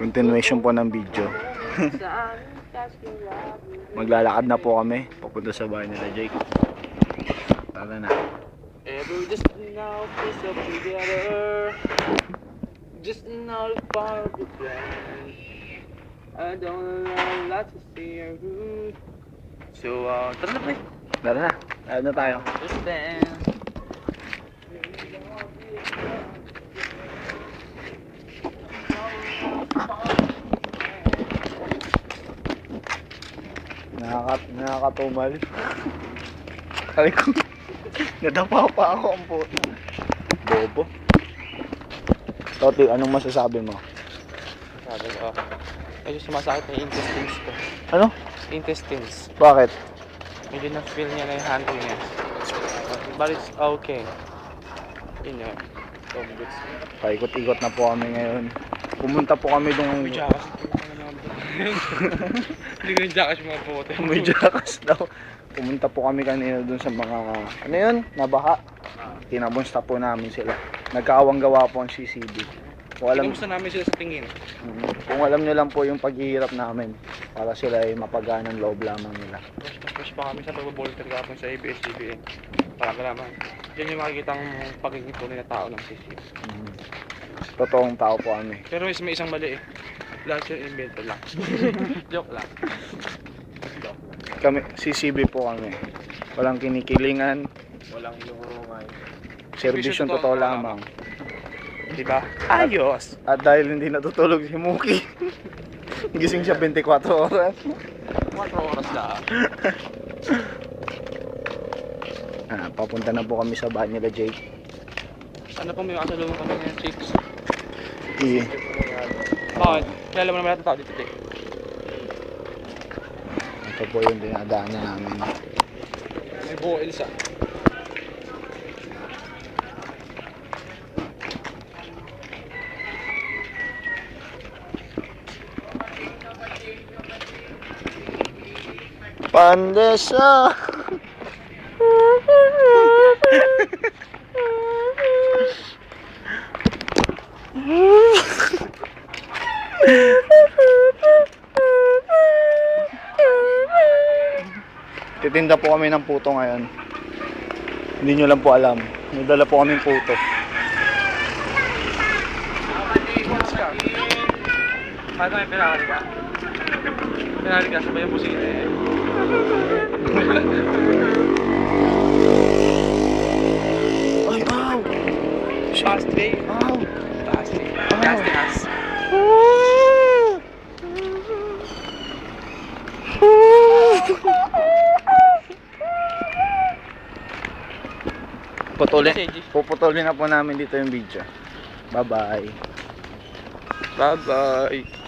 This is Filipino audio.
Continuation po ng video. Maglalakad na po kami. Papunta sa bahay nila Jake. Tara na. Ever just now piece up together Just another part of the plan I don't know lot to say So, uh, tara na pre Tara na. Tara na tayo. Let's dance Nakaka nakakatumal. Kali ko. Nadapa pa ako ang puto. Bobo. Toti, anong masasabi mo? Sabi ko, medyo sumasakit na intestines ko Ano? Intestines Bakit? Medyo na-feel niya na yung handle niya But it's okay Yun yun Paikot-ikot na po kami ngayon. Pumunta po kami dong... Jakas Hindi ko yung yung mga puto May jakas daw. Pumunta po kami kanina dun sa mga... Ano yun? Nabaha. Tinabonsta po namin sila. Nagkaawang gawa po ang CCD. Kung alam, Kamusta namin sila sa tingin? Mhm. kung alam nyo lang po yung paghihirap namin para sila ay mapaganang loob lamang nila. Tapos pa kami sa pag-volunteer kapon sa ABS-CBN. Para malaman. Yan yung makikita ang pagiging tunay na tao ng CC. Mhm. Totoong tao po kami. Pero is may isang mali eh. Lahat yung invento lang. Joke lang. Kami, CCB po kami. Walang kinikilingan, Walang inuurungan. servisyon totoo lamang. Diba? Ayos! At dahil hindi natutulog si Muki, gising siya 24 oras. 4 oras lang. Ah, papunta na po kami sa bahay nila Jake. Ano po may makasalungan kami ng chicks? I, Bakit? Kaya mo naman natin tao dito, Tek. ito po yung dinadaanan namin. May buo Elsa. Pandesa! Titinda po kami ng puto ngayon. Hindi nyo lang po alam. May dala po kami puto. Paano may pinakali ka? Pinakali ka, sabay yung busina eh. Putulin, puputulin na po namin dito yung video. Bye-bye. Bye-bye.